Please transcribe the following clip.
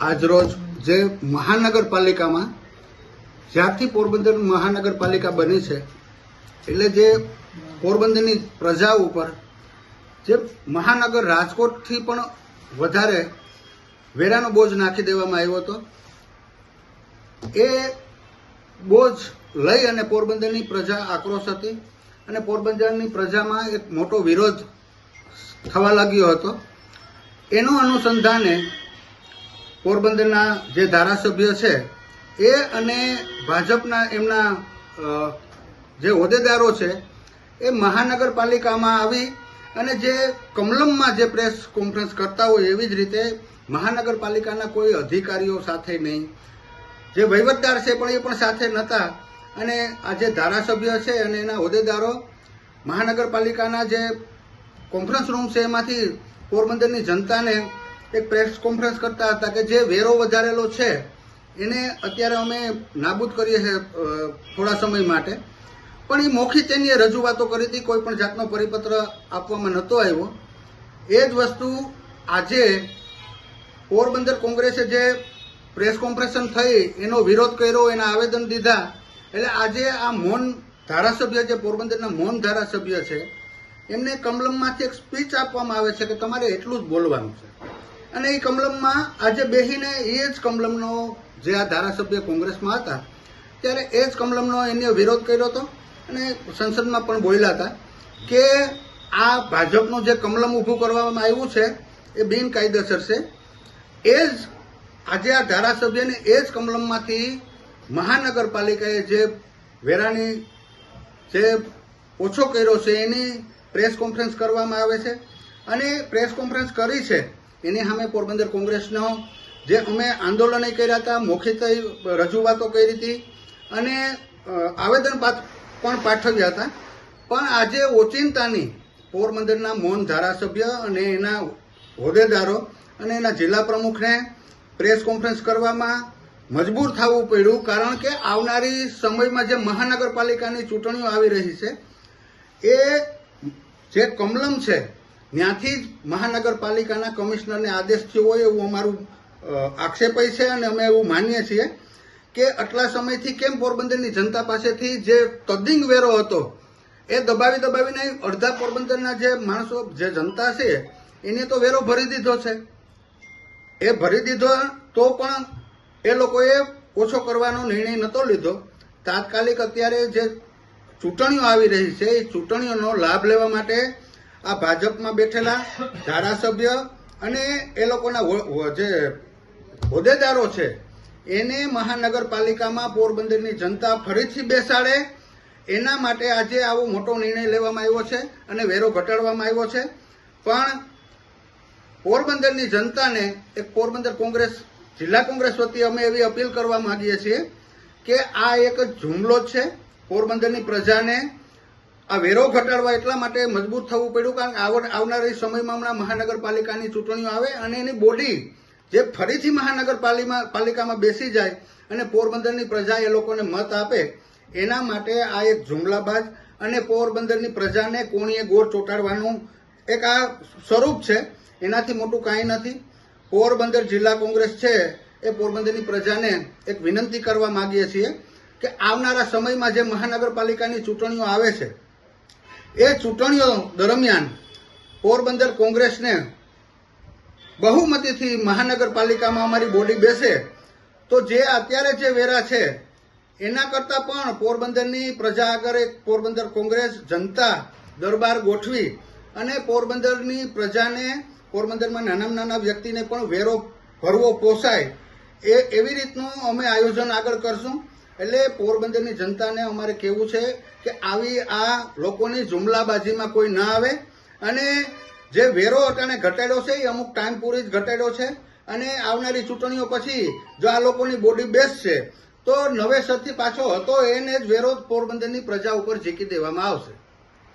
આજરોજ જે મહાનગરપાલિકામાં જ્યારથી પોરબંદર મહાનગરપાલિકા બની છે, એટલે જે પોરબંદરની પ્રજા ઉપર, જે મહાનગર રાજકોટથી પણ વધારે વેરાનો બોજ નાખી દેવામાં આવ્યો હતો, એ બોજ લઈ અને પોરબંદરની પ્રજા આક્રોશ હતી અને પોરબંદરની પ્રજામાં એક મોટો વિરોધ થવા લાગ્યો હતો. એનું અનુસંધાને પોરબંદરના જે ધારાસભ્ય છે, એ અને ભાજપના એમના જે હોદ્દેદારો છે, એ મહાનગરપાલિકામાં આવી અને જે કમલમમાં જે પ્રેસ કોન્ફરન્સ કરતા હોય એવી જ રીતે મહાનગરપાલિકાના કોઈ અધિકારીઓ સાથે નહીં. જે વહીવટદાર છે પણ એ પણ સાથે નહોતા અને આ જે ધારાસભ્ય છે અને એના હોદ્દેદારો મહાનગરપાલિકાના જે કોન્ફરન્સ રૂમ છે એમાંથી પોરબંદરની જનતાને એક પ્રેસ કોન્ફરન્સ કરતા હતા કે જે વેરો વધારેલો છે, એને અત્યારે અમે નાબૂદ કરીએ છીએ થોડા સમય માટે. પણ એ મૌખિક એની રજૂઆતો કરી હતી, કોઈ પણ જાતનો પરિપત્ર આપવામાં નહોતો આવ્યો. એ જ વસ્તુ આજે પોરબંદર કોંગ્રેસે જે પ્રેસ કોન્ફરન્સ થઈ, એનો વિરોધ કર્યો, એના આવેદન દીધા. એટલે આજે આ મૌન ધારાસભ્ય જે પોરબંદરના મૌન ધારાસભ્ય છે, એમને કમલમમાંથી એક સ્પીચ આપવામાં આવે છે કે તમારે એટલું જ બોલવાનું છે. અને એ કમલમમાં આજે બેહીને એ જ કમલમનો જે આ ધારાસભ્ય કોંગ્રેસમાં હતા, ત્યારે એ જ કમલમનો એને વિરોધ કર્યો હતો અને સંસદમાં પણ બોલ્યા હતા કે આ ભાજપનું જે કમલમ ઊભું કરવામાં આવ્યું છે, એ બિનકાયદેસર છે. એ જ આજે આ ધારાસભ્યને એ જ કમલમમાંથી મહાનગરપાલિકાએ જે વેરાની જે ઓછો કર્યો છે, એની પ્રેસ કોન્ફરન્સ કરવામાં આવે છે. અને પ્રેસ કોન્ફરન્સ કરી છે એની સામે પોરબંદર કોંગ્રેસનો જે અમે આંદોલન કર્યા હતા મૌખિક રજૂઆતો કરી હતી અને આવેદન પણ પાઠવ્યા હતા. પણ આજે ઓચિંતાની પોરબંદરના મૌન ધારાસભ્ય અને એના હોદ્દેદારો અને એના જિલ્લા પ્રમુખને પ્રેસ કોન્ફરન્સ કરવામાં મજબૂર થવું પડ્યું કારણ કે આવનારી સમયમાં જે મહાનગરપાલિકાની ચૂંટણીઓ આવી રહી છે, એ જે કમલમ છે ત્યાંથી જ મહાનગરપાલિકાના કમિશનરને આદેશ થયો હોય એવું અમારું આક્ષેપય છે અને અમે એવું માનીએ છીએ કે આટલા સમયથી કેમ પોરબંદરની જનતા પાસેથી જે તદ્દિંગ વેરો હતો, એ દબાવી દબાવીને અડધા પોરબંદરના જે માણસો, જે જનતા છે, એને તો વેરો ભરી દીધો છે. એ ભરી દીધો તો પણ એ લોકોએ ઓછો કરવાનો નિર્ણય નહોતો લીધો. તાત્કાલિક અત્યારે જે ચૂંટણીઓ આવી રહી છે, એ ચૂંટણીઓનો લાભ લેવા માટે આ ભાજપમાં બેઠેલા ધારાસભ્ય અને એ લોકોના જે હોદ્દેદારો છે, એને મહાનગરપાલિકામાં પોરબંદરની જનતા ફરીથી બેસાડે. એના માટે આજે આવો મોટો નિર્ણય લેવામાં આવ્યો છે અને વેરો ઘટાડવામાં આવ્યો છે. પણ પોરબંદરની જનતાને, એક પોરબંદર કોંગ્રેસ, જિલ્લા કોંગ્રેસ વતી અમે એવી અપીલ કરવા માંગીએ છીએ કે આ એક જુમલો છે પોરબંદરની પ્રજાને આ વેરો ઘટાડવા એટલા માટે મજબૂત થવું પડ્યું કારણ કે આવનારી સમયમાં હમણાં મહાનગરપાલિકાની ચૂંટણીઓ આવે અને એની બોડી જે ફરીથી મહાનગરપાલિકામાં પાલિકામાં બેસી જાય અને પોરબંદરની પ્રજા એ લોકોને મત આપે, એના માટે આ એક જુમલાબાજ અને પોરબંદરની પ્રજાને કોણીએ ગોળ ચોંટાડવાનું એક આ સ્વરૂપ છે. એનાથી મોટું કાંઈ નથી. પોરબંદર જિલ્લા કોંગ્રેસ છે એ પોરબંદરની પ્રજાને એક વિનંતી કરવા માગીએ છીએ કે આવનારા સમયમાં જે મહાનગરપાલિકાની ચૂંટણીઓ આવે છે એ ચૂંટણીઓ દરમિયાન પોરબંદર કોંગ્રેસને બહુમતીથી મહાનગરપાલિકામાં અમારી બોડી બેસે તો જે અત્યારે જે વેરા છે, એના કરતાં પણ પોરબંદરની પ્રજા આગળ એક પોરબંદર કોંગ્રેસ જનતા દરબાર ગોઠવી અને પોરબંદરની પ્રજાને, પોરબંદરમાં નાનામાં નાના વ્યક્તિને પણ વેરો ભરવો પોસાય, એ એવી રીતનું અમે આયોજન આગળ કરશું. એટલે પોરબંદરની જનતાને અમારે કહેવું છે કે આવી આ લોકોની જુમલાબાજીમાં કોઈ ના આવે અને જે વેરો અટાણે ઘટાડ્યો છે એ અમુક ટાઈમ પૂરી જ ઘટાડ્યો છે અને આવનારી ચૂંટણીઓ પછી જો આ લોકોની બોડી બેસશે તો નવેસરથી પાછો હતો એને જ વેરો પોરબંદરની પ્રજા ઉપર ઝીકી દેવામાં આવશે.